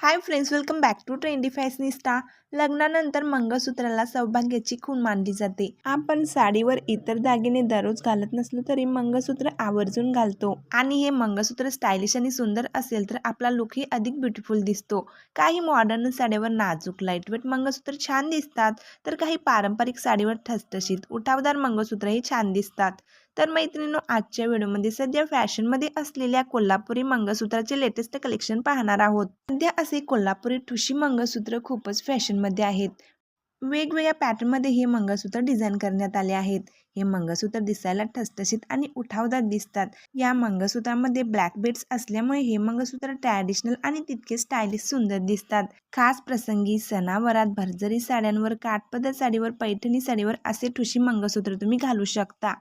Hi friends welcome back to trendy fashionista लग्नानंतर मंगळसूत्राला सौभाग्याची खूण मानली जाते. आपण साडीवर इतर दागिने दररोज घालत नसलो तरी मंगळसूत्र आवर्जून घालतो. आणि हे मंगळसूत्र स्टायलिश आणि सुंदर असेल तर आपला लुकही अधिक ब्युटिफुल दिसतो. काही मॉडर्न साडीवर नाजूक लाईटवेट मंगळसूत्र छान दिसतात तर काही पारंपरिक साडीवर ठसठशीत उठावदार मंगळसूत्रही छान दिसतात. तर मैत्रिणींनो आजच्या व्हिडिओमध्ये सध्या फॅशनमध्ये असलेल्या कोल्हापुरी मंगळसूत्राचे लेटेस्ट कलेक्शन पाहणार आहोत. सध्या असे कोल्हापुरी ठुशी मंगळसूत्र खूपच फॅशनमध्ये आहेत. वेगवेगळ्या पॅटर्नमध्ये हे मंगळसूत्र डिझाईन करण्यात आले आहेत. हे मंगळसूत्र दिसायला ठसठशीत आणि उठावदार दिसतात. या मंगळसूत्रामध्ये ब्लॅक बेड्स असल्यामुळे हे मंगळसूत्र ट्रॅडिशनल आणि तितके स्टायलिश सुंदर दिसतात. खास प्रसंगी सणावरात भरजरी साड्यांवर काठपदर साडीवर पैठणी साडीवर असे ठुशी मंगळसूत्र तुम्ही घालू शकता.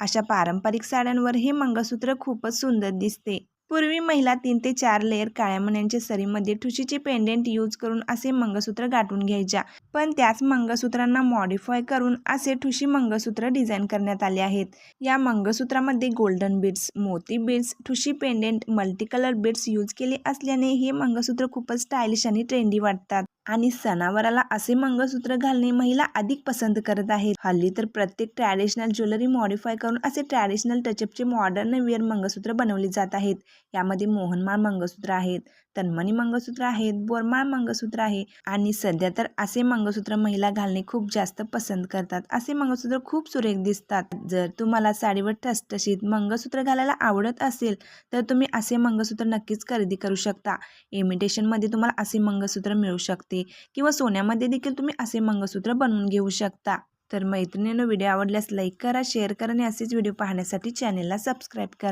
अशा पारंपरिक साड्यांवर हे मंगळसूत्र खूपच सुंदर दिसते. पूर्वी महिला तीन ते चार लेअर काळ्या मण्यांच्या सरीमध्ये ठुशीचे पेंडेंट यूज करून असे मंगळसूत्र गाठून घ्यायच्या. पण त्याच मंगळसूत्रांना मॉडिफाय करून असे ठुशी मंगळसूत्र डिझाईन करण्यात आले आहेत. या मंगळसूत्रामध्ये गोल्डन बीड्स मोती बीड्स ठुशी pendant multi colour beads use केले असल्याने हे मंगळसूत्र खूपच स्टायलिश आणि ट्रेंडी वाटतात. आणि सणावाराला असे मंगळसूत्र घालणे महिला अधिक पसंत करत आहेत. हल्ली तर प्रत्येक ट्रॅडिशनल ज्वेलरी मॉडिफाय करून असे ट्रॅडिशनल टचअपचे मॉडर्न वेअर मंगळसूत्र बनवले जात आहेत. यामध्ये मोहनमाळ मंगळसूत्र आहेत तन्मणी मंगळसूत्र आहेत बोरमाळ मंगळसूत्र आहे आणि सध्या तर असे मंगळसूत्र महिला घालणे खूप जास्त पसंत करतात. असे मंगळसूत्र खूप सुरेख दिसतात. जर तुम्हाला साडीवर ठसठशीत मंगळसूत्र घालायला आवडत असेल तर तुम्ही असे मंगळसूत्र नक्कीच खरेदी करू शकता. इमिटेशनमध्ये तुम्हाला असे मंगळसूत्र मिळू शकते. शकते किंवा सोन्यामध्ये देखील तुम्ही असे मंगळसूत्र बनवून घेऊ शकता. तर मैत्रिणीनं व्हिडिओ आवडल्यास लाईक करा शेअर करा आणि असेच व्हिडिओ पाहण्यासाठी चॅनेलला सबस्क्राईब करा.